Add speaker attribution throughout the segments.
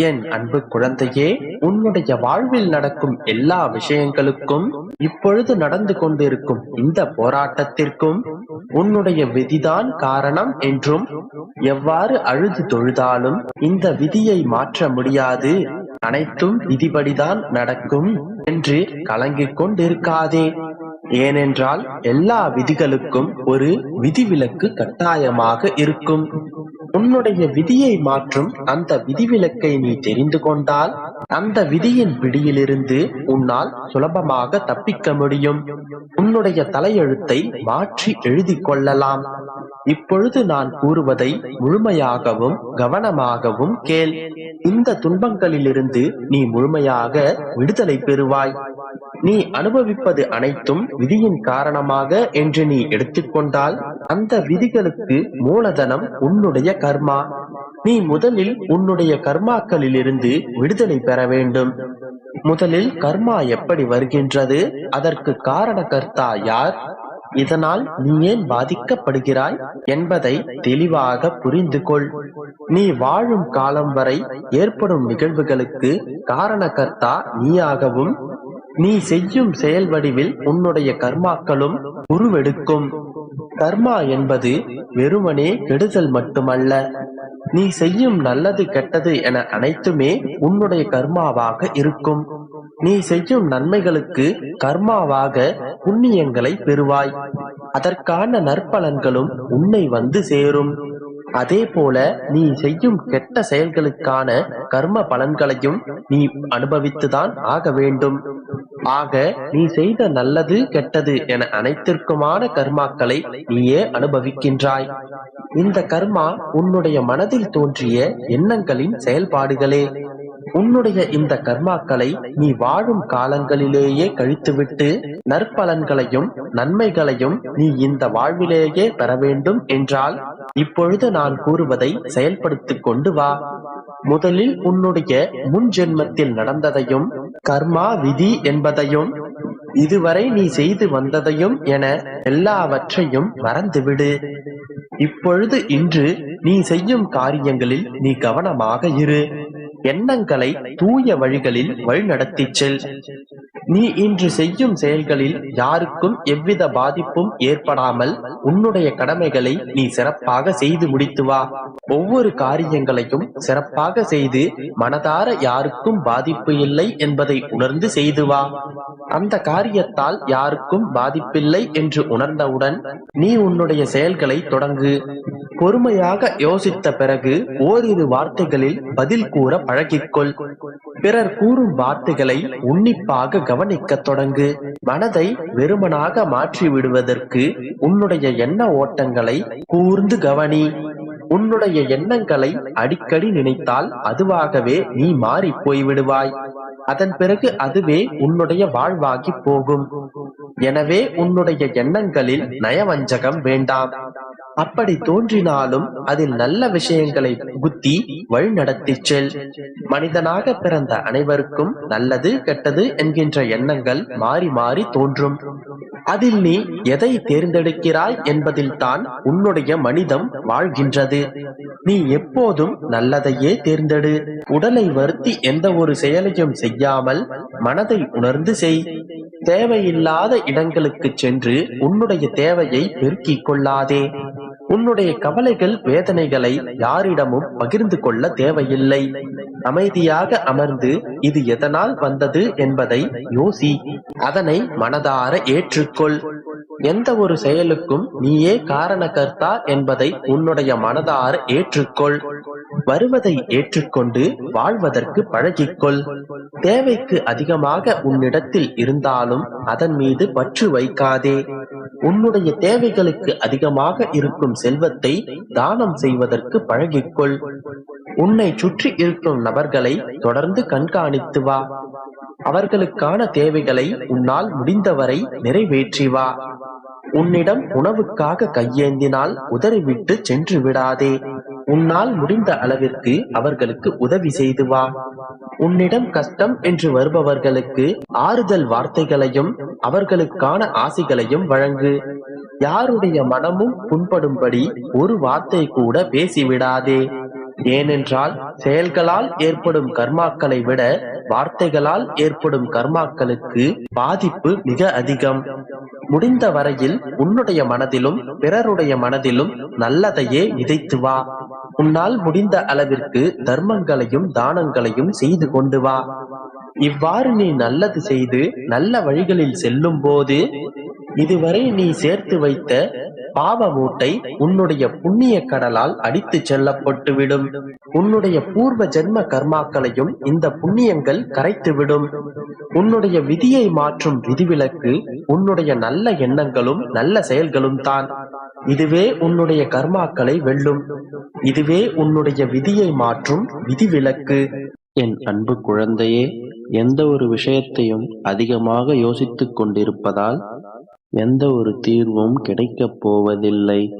Speaker 1: என் அன்பு குழந்தையே உன்னுடைய வாழ்வில் நடக்கும் எல்லா விஷயங்களுக்கும் இப்பொழுது நடந்து கொண்டிருக்கும் இந்த போராட்டத்திற்கும் உன்னுடைய விதிதான் காரணம் என்றும் எவ்வாறு அழுது தொழுதாலும் இந்த விதியை மாற்ற முடியாது. அனைத்தும் விதிபடிதான் நடக்கும் என்று கலங்கிக் கொண்டிருக்காதே. ஏனென்றால் எல்லா விதிகளுக்கும் ஒரு விதிவிலக்கு கட்டாயமாக இருக்கும். உன்னுடைய விதியை மாற்றும் அந்த விதிவிலக்கை நீ தெரிந்து கொண்டால் அந்த விதியின் பிடியிலிருந்து உன்னால் சுலபமாக தப்பிக்க முடியும். உன்னுடைய தலையெழுத்தை மாற்றி எழுதிக் கொள்ளலாம். இப்பொழுது நான் கூறுவதை முழுமையாகவும் கவனமாகவும் கேள். இந்த துன்பங்களிலிருந்து நீ முழுமையாக விடுதலை பெறுவாய். நீ அனுபவிப்பது அனைத்தும் விதியின் காரணமாக என்று நீ எடுத்துக்கொண்டால் அந்த விதிகளுக்கு மூலதனம் உன்னுடைய கர்மா. நீ முதலில் உன்னுடைய கர்மாக்களிலிருந்து விடுதலை பெற வேண்டும். முதலில் கர்மா எப்படி வருகின்றது? அதற்கு காரணகர்த்தா யார்? இதனால் நீ ஏன் பாதிக்கப்படுகிறாய்? என்பதை தெளிவாக புரிந்து கொள் நீ வாழும் காலம் வரை ஏற்படும் நிகழ்வுகளுக்கு காரணகர்த்தா நீயாகவும் நீ செய்யும் செயல் வடிவில் உன்னுடைய கர்மாக்களும் உருவெடுக்கும். கர்மா என்பது வெறுமனே கெடுதல் மட்டுமல்ல. நீ செய்யும் நல்லது கெட்டது என அனைத்துமே உன்னுடைய கர்மாவாக இருக்கும். நீ செய்யும் நன்மைகளுக்கு கர்மாவாக புண்ணியங்களை பெறுவாய். அதற்கான நற்பலன்களும் உன்னை வந்து சேரும். அதே போல நீ செய்யும் கெட்ட செயல்களுக்கான கர்ம பலன்களையும் நீ அனுபவித்துதான் ஆக வேண்டும். ஆக நீ செய்த நல்லது கெட்டது என அனைத்திற்குமான கர்மாக்களை நீயே அனுபவிக்கின்றாய். இந்த கர்மா உன்னுடைய மனதில் தோன்றிய எண்ணங்களின் செயல்பாடுகளே. உன்னுடைய இந்த கர்மாக்களை நீ வாழும் காலங்களிலேயே கழித்துவிட்டு நற்பலன்களையும் நன்மைகளையும் நீ இந்த வாழ்விலேயே பெற வேண்டும் என்றால் இப்பொழுது நான் கூறுவதை செயல்படுத்திக் கொண்டு வா. முதலில் உன்னுடைய முன் ஜென்மத்தில் நடந்ததையும் கர்மா விதி என்பதையும் இதுவரை நீ செய்து வந்ததையும் என எல்லாவற்றையும் மறந்துவிடு. இப்பொழுது இன்று நீ செய்யும் காரியங்களில் நீ கவனமாக இரு. எண்ணங்களை தூய வழிகளில் வழிநடத்திச் செல். நீ இன்று செய்யும் செயல்களில் யாருக்கும் எவ்வித பாதிப்பும் ஏற்படாமல் உன்னுடைய கடமைகளை நீ சிறப்பாக செய்து முடித்து வா. ஒவ்வொரு காரியங்களையும் சிறப்பாக செய்து மனதார யாருக்கும் பாதிப்பு இல்லை என்பதை உணர்ந்து செய்து வா. அந்த காரியத்தால் யாருக்கும் பாதிப்பில்லை என்று உணர்ந்தவுடன் நீ உன்னுடைய செயல்களை தொடங்கு. பொறுமையாக யோசித்த பிறகு ஓரிரு வார்த்தைகளில் பதில் கூற பழகிக்கொள். பிறர் கூறும் வார்த்தைகளை உன்னிப்பாக கவனிக்க தொடங்கு. மனதை வெறுமனாக மாற்றி விடுவதற்கு உன்னுடைய எண்ண ஓட்டங்களை கூர்ந்து கவனி. உன்னுடைய எண்ணங்களை அடிக்கடி நினைத்தால் அதுவாகவே நீ மாறி போய்விடுவாய். அதன் பிறகு அதுவே உன்னுடைய வாழ்வாகி போகும். எனவே உன்னுடைய எண்ணங்களில் நயவஞ்சகம் வேண்டாம். அப்படி தோன்றினாலும் அதில் நல்ல விஷயங்களை புகுத்தி வழிநடத்திச் செல். மனிதனாக பிறந்த அனைவருக்கும் நல்லது கெட்டது என்கின்ற எண்ணங்கள் மாறி மாறி தோன்றும். அதில் நீ எதை தேர்ந்தெடுக்கிறாய் என்பதில் தான் உன்னுடைய மனிதம் வாழ்கின்றது. நீ எப்போதும் நல்லதையே தேர்ந்தெடு. உடலை வருத்தி எந்த ஒரு செயலையும் செய்யாமல் மனதை உணர்ந்து செய். தேவையில்லாத இடங்களுக்கு சென்று உன்னுடைய தேவையை பெருக்கிக் கொள்ளாதே. உன்னுடைய கவலைகள் வேதனைகளை யாரிடமும் பகிர்ந்து கொள்ள தேவையில்லை. அமைதியாக அமர்ந்து இது எதனால் வந்தது என்பதை யோசி. அதனை மனதார ஏற்றுக்கொள். எந்த ஒரு செயலுக்கும் நீயே காரணகர்த்தா என்பதை உன்னுடைய மனதார ஏற்றுக்கொள். வருவதை ஏற்றுக்கொண்டு வாழ்வதற்கு பழகிக்கொள். தேவைக்கு அதிகமாக உன்னிடத்தில் இருந்தாலும் அதன் மீது பற்று வைக்காதே. உன்னுடைய தேவைகளுக்கு அதிகமாக இருக்கும் செல்வத்தை தானம் செய்வதற்கு பழகிக்கொள். உன்னை சுற்றி இருக்கும் நபர்களை தொடர்ந்து கண்காணித்து வா. அவர்களுக்கான தேவைகளை உன்னால் முடிந்தவரை நிறைவேற்றி வா. உன்னிடம் உணவுக்காக கையேந்தினால் உதறிவிட்டு சென்று விடாதே. உன்னால் முடிந்த அளவிற்கு அவர்களுக்கு உதவி செய்து வா உன்னிடம் கஷ்டம் என்று வருபவர்களுக்கு ஆறுதல் வார்த்தைகளையும் அவர்களுக்கான ஆசைகளையும் வழங்கு. யாருடைய மனமும் புண்படும்படி ஒரு வார்த்தை கூட பேசிவிடாதே. ஏனென்றால் செயல்களால் ஏற்படும் கர்மாக்களை விட வார்த்தைகளால் ஏற்படும் கர்மாக்களுக்கு பாதிப்பு மிக அதிகம். முடிந்த வரையில் உன்னுடைய மனதிலும் பிறருடைய மனதிலும் நல்லதையே விதைத்து வா உன்னால் முடிந்த அளவிற்கு தர்மங்களையும் தானங்களையும் செய்து கொண்டு வா. இவ்வாறு நீ நல்லது செய்து நல்ல வழிகளில் செல்லும் போது இதுவரை நீ சேர்த்து வைத்த பாவ மூட்டை உன்னுடைய புண்ணிய கடலால் அடித்துச் செல்லப்பட்டுவிடும். உன்னுடைய பூர்வ ஜென்ம கர்மாக்களையும் இந்த புண்ணியங்கள் கரைத்துவிடும். உன்னுடைய விதியை மாற்றும் விதிவிலக்கு உன்னுடைய நல்ல எண்ணங்களும் நல்ல செயல்களும் தான். இதுவே உன்னுடைய கர்மாக்களை வெல்லும். இதுவே உன்னுடைய விதியை மாற்றும் விதிவிலக்கு.
Speaker 2: என் அன்பு குழந்தையே எந்த ஒரு விஷயத்தையும் அதிகமாக யோசித்துக் கொண்டிருப்பதால் எந்த ஒரு தீர்வும் கிடைக்கப் போவதில்லை.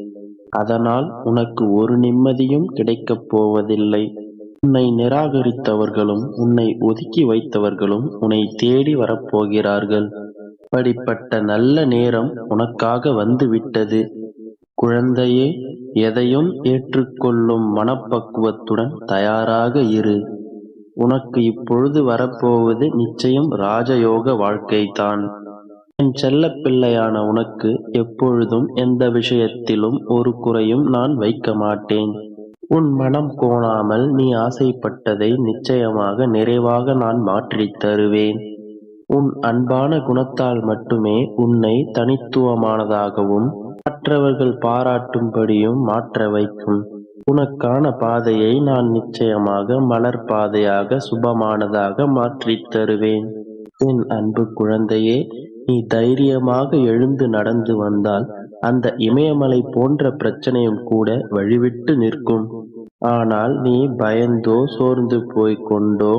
Speaker 2: அதனால் உனக்கு ஒரு நிம்மதியும் கிடைக்கப் போவதில்லை. உன்னை நிராகரித்தவர்களும் உன்னை ஒதுக்கி வைத்தவர்களும் உன்னை தேடி வரப்போகிறார்கள். அப்படிப்பட்ட நல்ல நேரம் உனக்காக வந்துவிட்டது. குழந்தையே எதையும் ஏற்றுக்கொள்ளும் மனப்பக்குவத்துடன் தயாராக இரு. உனக்கு இப்பொழுது வரப்போவது நிச்சயம் ராஜயோக வாழ்க்கைதான். என் செல்லப் பிள்ளையான உனக்கு எப்பொழுதும் எந்த விஷயத்திலும் ஒரு குறையும் நான் வைக்க மாட்டேன். உன் மனம் கோணாமல் நீ ஆசைப்பட்டதை நிச்சயமாக நிறைவாக நான் மாற்றித் தருவேன். உன் அன்பான குணத்தால் மட்டுமே உன்னை தனித்துவமானதாகவும் மற்றவர்கள் பாராட்டும்படியும் மாற்ற வைக்கும். உனக்கான பாதையை நான் நிச்சயமாக மலர் பாதையாக சுபமானதாக மாற்றித் தருவேன். என் அன்பு குழந்தையே நீ தைரியமாக எழுந்து நடந்து வந்தால் அந்த இமயமலை போன்ற பிரச்சனையும் கூட வழிவிட்டு நிற்கும். ஆனால் நீ பயந்தோ சோர்ந்து போய்க் கொண்டோ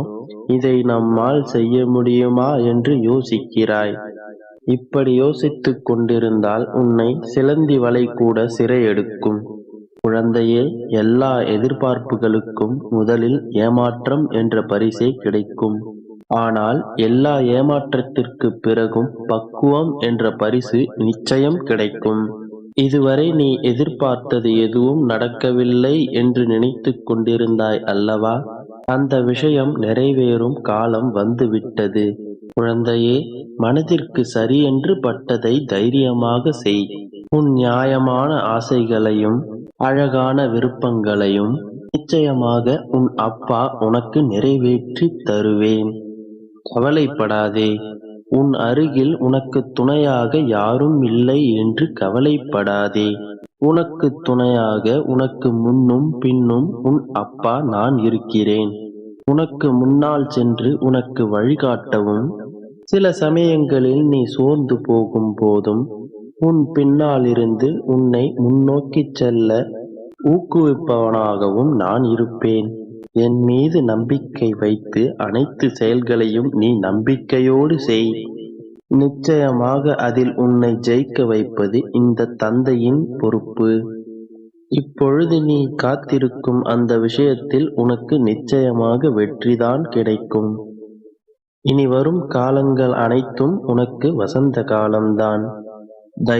Speaker 2: இதை நம்மால் செய்ய முடியுமா என்று யோசிக்கிறாய். இப்படி யோசித்துக் கொண்டிருந்தால் உன்னை சிலந்தி வலை கூட சிறை எடுக்கும். குழந்தையே எல்லா எதிர்பார்ப்புகளுக்கும் முதலில் ஏமாற்றம் என்ற பரிசே கிடைக்கும். ஆனால் எல்லா ஏமாற்றத்திற்குப் பிறகும் பக்குவம் என்ற பரிசு நிச்சயம் கிடைக்கும். இதுவரை நீ எதிர்பார்த்தது எதுவும் நடக்கவில்லை என்று நினைத்து கொண்டிருந்தாய் அல்லவா? அந்த விஷயம் நிறைவேறும் காலம் வந்துவிட்டது. குழந்தையே மனதிற்கு சரியென்று பட்டதை தைரியமாக செய். உன் நியாயமான ஆசைகளையும் அழகான விருப்பங்களையும் நிச்சயமாக உன் அப்பா உனக்கு நிறைவேற்றி தருவேன். கவலைப்படாதே. உன் அருகில் உனக்கு துணையாக யாரும் இல்லை என்று கவலைப்படாதே. உனக்கு துணையாக உனக்கு முன்னும் பின்னும் உன் அப்பா நான் இருக்கிறேன். உனக்கு முன்னால் சென்று உனக்கு வழிகாட்டவும். சில சமயங்களில் நீ சோர்ந்து போகும் போதும் உன் பின்னால் இருந்து உன்னை முன்னோக்கிச் செல்ல ஊக்குவிப்பவனாகவும் நான் இருப்பேன். என் மீது நம்பிக்கை வைத்து அனைத்து செயல்களையும் நீ நம்பிக்கையோடு செய். நிச்சயமாக அதில் உன்னை ஜெயிக்க வைப்பது இந்த தந்தையின் பொறுப்பு. இப்பொழுது நீ காத்திருக்கும் அந்த விஷயத்தில் உனக்கு நிச்சயமாக வெற்றிதான் கிடைக்கும். இனி வரும் காலங்கள் அனைத்தும் உனக்கு வசந்த காலம்தான். தை